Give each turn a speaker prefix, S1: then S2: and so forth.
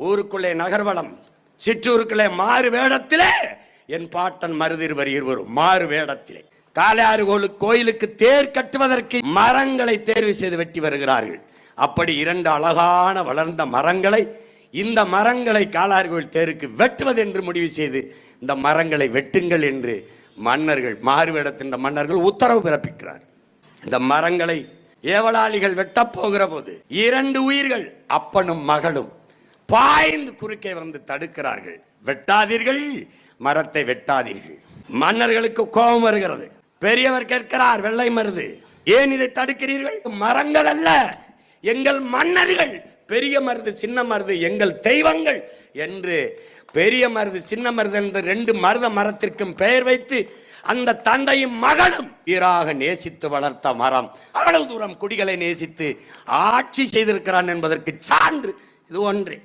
S1: ஊருக்குள்ளே நகர்வலம் சிற்றூருக்குள்ளே மாறு வேடத்திலே என் பாட்டன் மருதிருவர் இருவரும் மாறு வேடத்திலே. காளையாறு கோலு- கோயிலுக்கு தேர் கட்டுவதற்கு மரங்களை தேர்வு செய்து வெட்டி வருகிறார்கள். அப்படி இரண்டு அழகான வளர்ந்த மரங்களை இந்த மரங்களை காளாறு கோயில் தேருக்கு வெட்டுவது என்று முடிவு செய்து இந்த மரங்களை வெட்டுங்கள் என்று மன்னர்கள் மாறுவேடத்தின் மன்னர்கள் உத்தரவு பிறப்பிக்கிறார். இந்த மரங்களை ஏவலாளிகள் வெட்டப் போகிற போது இரண்டு உயிர்கள் அப்பனும் மகளும் பாய்ந்து குறுக்கே வந்து தடுக்கிறார்கள். வெட்டாதீர்கள். மரத்தை வெட்டாதீர்கள். மன்னர்களுக்கு கோபம் வருகிறது. பெரியவர் கேட்கிறார் வெள்ளை மருது ஏன் இதை தடுக்கிறீர்கள்? மரங்கள் அல்ல எங்கள் மன்னர்கள். பெரிய மருது சின்ன மருது எங்கள் தெய்வங்கள் என்று பெரிய மருது சின்ன மருது என்ற ரெண்டு மருத மரத்திற்கும் பெயர் வைத்து அந்த தந்தையும் மகளும் ஈராக நேசித்து வளர்த்த மரம். அவ்வளவு தூரம் குடிகளை நேசித்து ஆட்சி செய்திருக்கிறான் என்பதற்கு சான்று. இது ஒன்று.